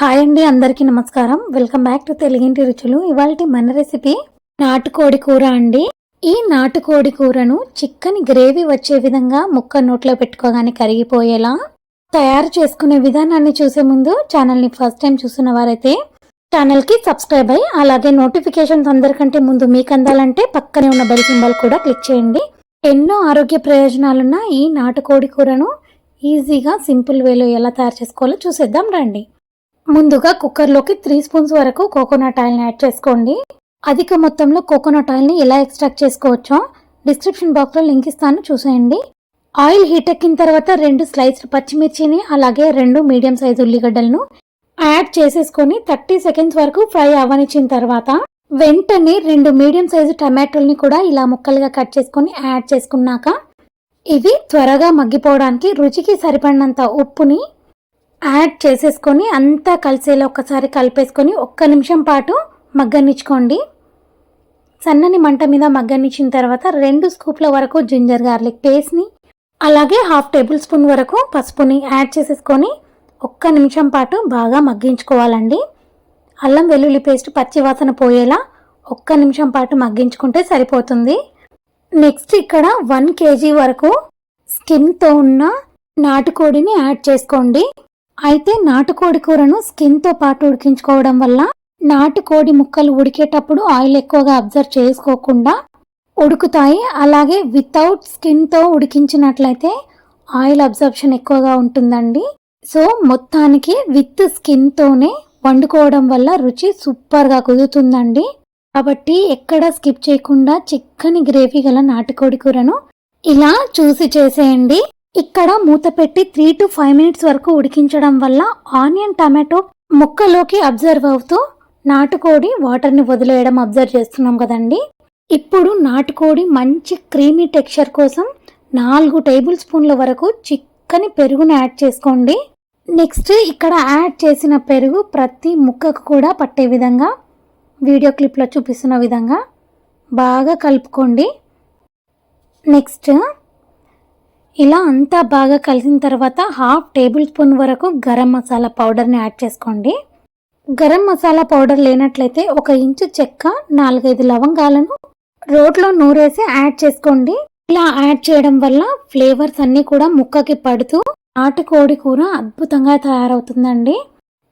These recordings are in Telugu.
హాయ్ అండి అందరికీ నమస్కారం. వెల్కమ్ బ్యాక్ టు తెలుగింటి రుచులు. ఇవాళ మన రెసిపీ నాటుకోడి కూర అండి. ఈ నాటుకోడి కూరను చిక్కని గ్రేవీ వచ్చే విధంగా ముక్క నోట్లో పెట్టుకోగానే కరిగిపోయేలా తయారు చేసుకునే విధానాన్ని చూసే ముందు ఛానల్ని ఫస్ట్ టైం చూసిన వారైతే ఛానల్కి సబ్స్క్రైబ్ అయ్యి అలాగే నోటిఫికేషన్స్ అందరికంటే ముందు మీకు అందాలంటే పక్కనే ఉన్న బెల్ సింబల్ కూడా క్లిక్ చేయండి. ఎన్నో ఆరోగ్య ప్రయోజనాలున్న ఈ నాటుకోడి కూరను ఈజీగా సింపుల్ వేలో ఎలా తయారు చేసుకోవాలో చూసేద్దాం రండి. ముందుగా కుక్కర్లోకి త్రీ స్పూన్స్ వరకు కోకోనట్ ఆయిల్ని యాడ్ చేసుకోండి. అధిక మొత్తంలో కోకోనట్ ఆయిల్ని ఎలా ఎక్స్ట్రాక్ట్ చేసుకోవచ్చో డిస్క్రిప్షన్ బాక్స్లో లింక్ ఇస్తాను చూసేయండి. ఆయిల్ హీట్ ఎక్కిన తర్వాత రెండు స్లైస్డ్ పచ్చిమిర్చిని అలాగే రెండు మీడియం సైజు ఉల్లిగడ్డలను యాడ్ చేసేసుకొని థర్టీ సెకండ్స్ వరకు ఫ్రై అవ్వనిచ్చిన తర్వాత వెంటనే రెండు మీడియం సైజు టమాటోల్ని కూడా ఇలా ముక్కలుగా కట్ చేసుకొని యాడ్ చేసుకున్నాక ఇవి త్వరగా మగ్గిపోవడానికి రుచికి సరిపడినంత ఉప్పుని యాడ్ చేసేసుకొని అంతా కలిసేలా ఒకసారి కలిపేసుకొని ఒక్క నిమిషం పాటు మగ్గనిచ్చుకోండి. సన్నని మంట మీద మగ్గనిచ్చిన తర్వాత రెండు స్కూప్ల వరకు జింజర్ గార్లిక్ పేస్ట్ని అలాగే హాఫ్ టేబుల్ స్పూన్ వరకు పసుపుని యాడ్ చేసేసుకొని ఒక్క నిమిషం పాటు బాగా మగ్గించుకోవాలండి. అల్లం వెల్లుల్లి పేస్ట్ పచ్చి వాసన పోయేలా ఒక్క నిమిషం పాటు మగ్గించుకుంటే సరిపోతుంది. నెక్స్ట్ ఇక్కడ వన్ కేజీ వరకు స్కిన్తో ఉన్న నాటుకోడిని యాడ్ చేసుకోండి. అయితే నాటుకోడి కూరను స్కిన్తో పాటు ఉడికించుకోవడం వల్ల నాటుకోడి ముక్కలు ఉడికేటప్పుడు ఆయిల్ ఎక్కువగా అబ్జర్వ్ చేసుకోకుండా ఉడుకుతాయి. అలాగే వితౌట్ స్కిన్తో ఉడికించినట్లయితే ఆయిల్ అబ్జర్ప్షన్ ఎక్కువగా ఉంటుందండి. సో మొత్తానికి విత్ స్కిన్తోనే వండుకోవడం వల్ల రుచి సూపర్గా కుదురుతుందండి. కాబట్టి ఎక్కడ స్కిప్ చేయకుండా చిక్కని గ్రేవీ గల నాటుకోడి కూరను ఇలా చూసి చేసేయండి. ఇక్కడ మూత పెట్టి త్రీ టు ఫైవ్ మినిట్స్ వరకు ఉడికించడం వల్ల ఆనియన్ టమాటో ముక్కలోకి అబ్జర్వ్ అవుతూ నాటుకోడి వాటర్ని వదిలేయడం అబ్జర్వ్ చేస్తున్నాం కదండి. ఇప్పుడు నాటుకోడి మంచి క్రీమీ టెక్స్చర్ కోసం నాలుగు టేబుల్ స్పూన్ల వరకు చిక్కని పెరుగును యాడ్ చేసుకోండి. నెక్స్ట్ ఇక్కడ యాడ్ చేసిన పెరుగు ప్రతి ముక్కకు కూడా పట్టే విధంగా వీడియో క్లిప్లో చూపిస్తున్న విధంగా బాగా కలుపుకోండి. నెక్స్ట్ ఇలా అంతా బాగా కలిసిన తర్వాత హాఫ్ టేబుల్ స్పూన్ వరకు గరం మసాలా పౌడర్ని యాడ్ చేసుకోండి. గరం మసాలా పౌడర్ లేనట్లయితే ఒక ఇంచు చెక్క నాలుగైదు లవంగాలను రోట్లో నూరేసి యాడ్ చేసుకోండి. ఇలా యాడ్ చేయడం వల్ల ఫ్లేవర్స్ అన్నీ కూడా ముక్కకి పడుతూ నాటుకోడి కూర అద్భుతంగా తయారవుతుందండి.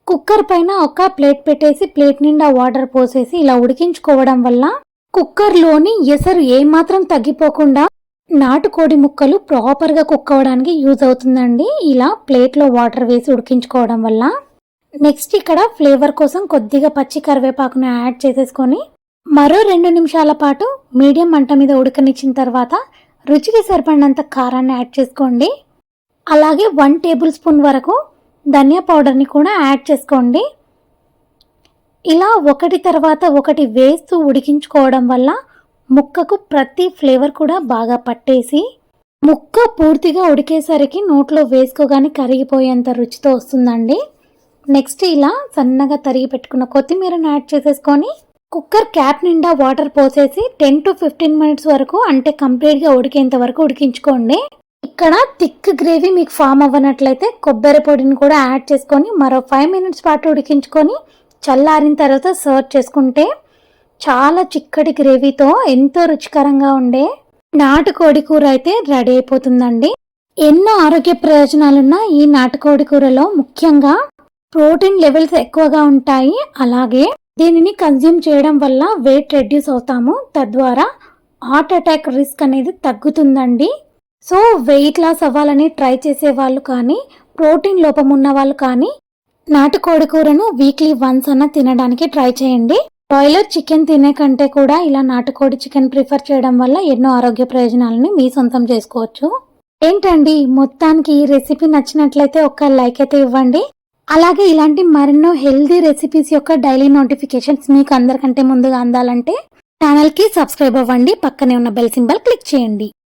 కుక్కర్ పైన ఒక ప్లేట్ పెట్టేసి ప్లేట్ నిండా వాటర్ పోసేసి ఇలా ఉడికించుకోవడం వల్ల కుక్కర్లోని ఎసరు ఏమాత్రం తగ్గిపోకుండా నాటుకోడి ముక్కలు ప్రాపర్గా కుక్ అవ్వడానికి యూజ్ అవుతుందండి. ఇలా ప్లేట్లో వాటర్ వేసి ఉడికించుకోవడం వల్ల. నెక్స్ట్ ఇక్కడ ఫ్లేవర్ కోసం కొద్దిగా పచ్చి కరివేపాకును యాడ్ చేసేసుకొని మరో రెండు నిమిషాల పాటు మీడియం మంట మీద ఉడకనిచ్చిన తర్వాత రుచికి సరిపడినంత కారాన్ని యాడ్ చేసుకోండి. అలాగే వన్ టేబుల్ స్పూన్ వరకు ధనియా పౌడర్ని కూడా యాడ్ చేసుకోండి. ఇలా ఒకటి తర్వాత ఒకటి వేస్తూ ఉడికించుకోవడం వల్ల ముక్కకు ప్రతి ఫ్లేవర్ కూడా బాగా పట్టేసి ముక్క పూర్తిగా ఉడికేసరికి నోట్లో వేసుకోగానే కరిగిపోయేంత రుచితో వస్తుందండి. నెక్స్ట్ ఇలా సన్నగా తరిగి పెట్టుకున్న కొత్తిమీరను యాడ్ చేసేసుకొని కుక్కర్ క్యాప్ నిండా వాటర్ పోసేసి టెన్ టు ఫిఫ్టీన్ మినిట్స్ వరకు అంటే కంప్లీట్గా ఉడికేంత వరకు ఉడికించుకోండి. ఇక్కడ థిక్ గ్రేవీ మీకు ఫామ్ అవ్వనట్లయితే కొబ్బరి పొడిని కూడా యాడ్ చేసుకొని మరో ఫైవ్ మినిట్స్ పాటు ఉడికించుకొని చల్లారిన తర్వాత సర్వ్ చేసుకుంటే చాలా చిక్కటి గ్రేవీతో ఎంతో రుచికరంగా ఉండే నాటుకోడి కూర అయితే రెడీ అయిపోతుందండి. ఎన్నో ఆరోగ్య ప్రయోజనాలున్న ఈ నాటుకోడి కూరలో ముఖ్యంగా ప్రోటీన్ లెవెల్స్ ఎక్కువగా ఉంటాయి. అలాగే దీనిని కన్జ్యూమ్ చేయడం వల్ల వెయిట్ రెడ్యూస్ అవుతాము. తద్వారా హార్ట్ అటాక్ రిస్క్ అనేది తగ్గుతుందండి. సో వెయిట్ లాస్ అవ్వాలని ట్రై చేసే వాళ్ళు కానీ ప్రోటీన్ లోపం ఉన్న వాళ్ళు కానీ నాటుకోడి కూరను వీక్లీ వన్స్ అన్న తినడానికి ట్రై చేయండి. బాయిలర్ చికెన్ తినే కంటే కూడా ఇలా నాటుకోడి చికెన్ ప్రిఫర్ చేయడం వల్ల ఎన్నో ఆరోగ్య ప్రయోజనాలని మీ సొంతం చేసుకోవచ్చు. ఏంటండి మొత్తానికి ఈ రెసిపీ నచ్చినట్లయితే ఒక లైక్ అయితే ఇవ్వండి. అలాగే ఇలాంటి మరెన్నో హెల్దీ రెసిపీస్ యొక్క డైలీ నోటిఫికేషన్స్ మీకు అందరికంటే ముందుగా అందాలంటే ఛానల్కి సబ్స్క్రైబ్ అవ్వండి. పక్కనే ఉన్న బెల్ సింబల్ క్లిక్ చేయండి.